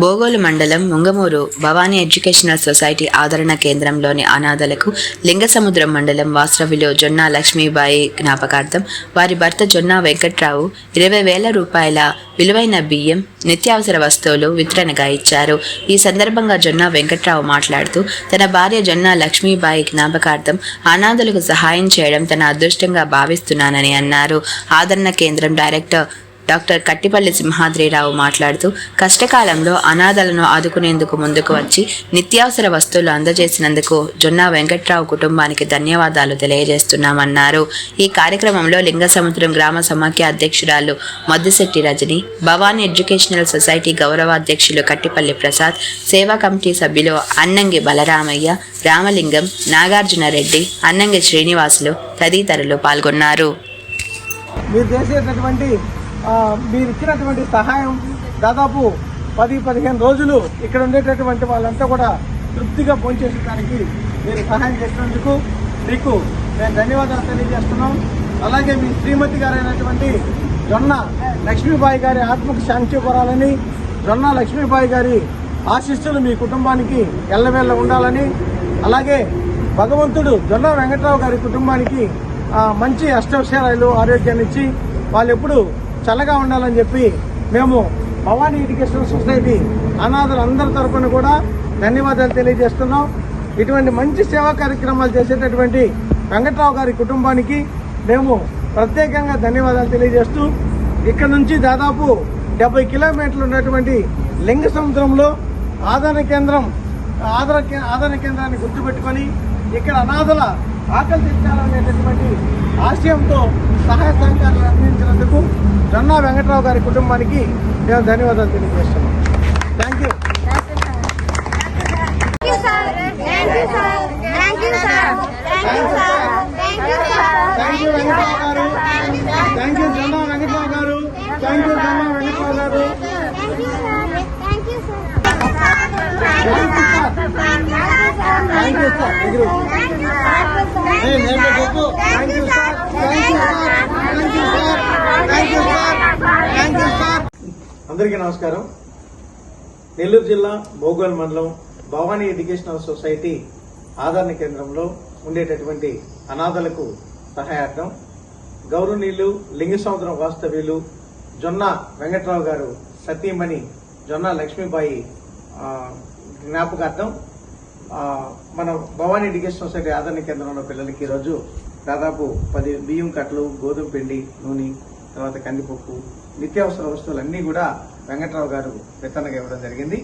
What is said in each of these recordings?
బోగోలు మండలం Mungamuru Bhavani educational society ఆదరణ కేంద్రంలోని అనాథలకు లింగసముద్రం మండలం వాస్రవిలో జొన్నా లక్ష్మీబాయి జ్ఞాపకార్థం వారి భర్త జొన్నా వెంకట్రావు ఇరవై వేల రూపాయల విలువైన బియ్యం నిత్యావసర వస్తువులు వితరణగా ఇచ్చారు. ఈ సందర్భంగా జొన్నా వెంకట్రావు మాట్లాడుతూ తన భార్య జొన్నా లక్ష్మీబాయి జ్ఞాపకార్థం అనాథలకు సహాయం చేయడం తన అదృష్టంగా భావిస్తున్నానని అన్నారు. ఆదరణ కేంద్రం డైరెక్టర్ డాక్టర్ కట్టిపల్లి సింహాద్రిరావు మాట్లాడుతూ కష్టకాలంలో అనాథలను ఆదుకునేందుకు ముందుకు వచ్చి నిత్యావసర వస్తువులు అందజేసినందుకు జొన్నా వెంకట్రావు కుటుంబానికి ధన్యవాదాలు తెలియజేస్తున్నామన్నారు. ఈ కార్యక్రమంలో లింగసముద్రం గ్రామ సమాఖ్య అధ్యక్షురాలు మద్దిశెట్టి రజని భవానీ ఎడ్యుకేషనల్ సొసైటీ గౌరవాధ్యక్షులు కట్టిపల్లి ప్రసాద్ సేవా కమిటీ సభ్యులు అన్నంగి బలరామయ్య రామలింగం నాగార్జున రెడ్డి అన్నంగి శ్రీనివాసులు తదితరులు పాల్గొన్నారు. మీరు చేసేటటువంటి మీరు ఇచ్చినటువంటి సహాయం దాదాపు పది పదిహేను రోజులు ఇక్కడ ఉండేటటువంటి వాళ్ళంతా కూడా తృప్తిగా భోంచేసడానికి మీరు సహాయం చేసినందుకు మీకు మేము ధన్యవాదాలు తెలియజేస్తున్నాం. అలాగే మీ శ్రీమతి గారైనటువంటి జొన్న లక్ష్మీబాయి గారి ఆత్మకు శాంతి పరాలని జొన్న లక్ష్మీబాయి గారి ఆశిస్సులు మీ కుటుంబానికి ఎల్లవేళ్ళ ఉండాలని అలాగే భగవంతుడు జొన్న వెంకట్రావు గారి కుటుంబానికి మంచి అష్టవిషయాలు ఆరోగ్యాన్ని ఇచ్చి వాళ్ళు ఎప్పుడు చల్లగా ఉండాలని చెప్పి మేము భవానీ ఎడ్యుకేషనల్ సొసైటీ అనాథులు అందరి కూడా ధన్యవాదాలు తెలియజేస్తున్నాం. ఇటువంటి మంచి సేవా కార్యక్రమాలు చేసేటటువంటి వెంకట్రావు గారి కుటుంబానికి మేము ప్రత్యేకంగా ధన్యవాదాలు తెలియజేస్తూ ఇక్కడ నుంచి దాదాపు డెబ్బై కిలోమీటర్లు ఉన్నటువంటి లింగ సముద్రంలో ఆదరణ కేంద్రం ఆదరణ కే- ఆదరణ కేంద్రాన్ని గుర్తుపెట్టుకొని ఇక్కడ అనాథల ఆకలి తెచ్చాలనేటటువంటి ఆశయంతో సహాయ సహకారాలు అందించినందుకు జొన్నా వెంకట్రావు గారి కుటుంబానికి మేము ధన్యవాదాలు తెలియజేస్తున్నాం. Thank you. Thank you Venkatrao garu thank you Jonna Venkatrao garu thank you Jonna thank you sir చెప్పు. You, sir. అందరికీ నమస్కారం. నెల్లూరు జిల్లా భోగోల్ మండలం భవానీ ఎడ్యుకేషనల్ సొసైటీ ఆదరణ కేంద్రంలో ఉండేటటువంటి అనాథలకు సహాయార్థం గౌరవనీయులు లింగసముద్రం వాస్తవ్యులు జొన్న వెంకట్రావు గారు సతీమణి జొన్న లక్ష్మీబాయి ఆ, జ్ఞాపకార్థం మన భవానీ ఎడ్యుకేషన్ సొసైటీ ఆదరణ కేంద్రంలో పిల్లలకి ఈరోజు దాదాపు పది బియ్యం కట్టలు గోధుమ పిండి నూనె తర్వాత కందిపప్పు నిత్యావసర వస్తువులన్నీ కూడా వెంకట్రావు గారు విత్తనగా ఇవ్వడం జరిగింది.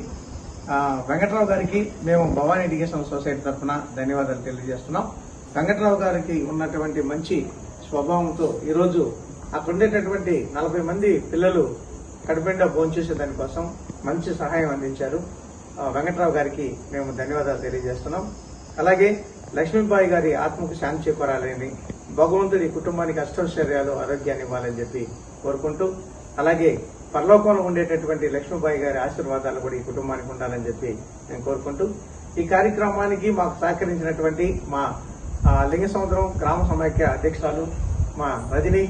వెంకట్రావు గారికి మేము భవానీ ఎడ్యుకేషన్ సొసైటీ తరఫున ధన్యవాదాలు తెలియజేస్తున్నాం. వెంకట్రావు గారికి ఉన్నటువంటి మంచి స్వభావంతో ఈరోజు అక్కడ ఉండేటటువంటి నలభై మంది పిల్లలు కడుపుండా భోంచేసే దానికోసం మంచి సహాయం అందించారు. వెంకట్రావు గారికి మేము ధన్యవాదాలు తెలియజేస్తున్నాం. అలాగే లక్ష్మీబాయి గారి ఆత్మకు శాంతి చేకూరాలని భగవంతుడి కుటుంబానికి అష్టైశ్వర్యాలు ఆరోగ్యాన్ని ఇవ్వాలని చెప్పి కోరుకుంటూ అలాగే పరలోకంలో ఉండేటటువంటి లక్ష్మీబాయి గారి ఆశీర్వాదాలు కూడా ఈ కుటుంబానికి ఉండాలని చెప్పి నేను కోరుకుంటూ ఈ కార్యక్రమానికి మాకు సహకరించినటువంటి మా లింగ సముద్రం గ్రామ సమైక్య అధ్యక్షురాలు మా రజని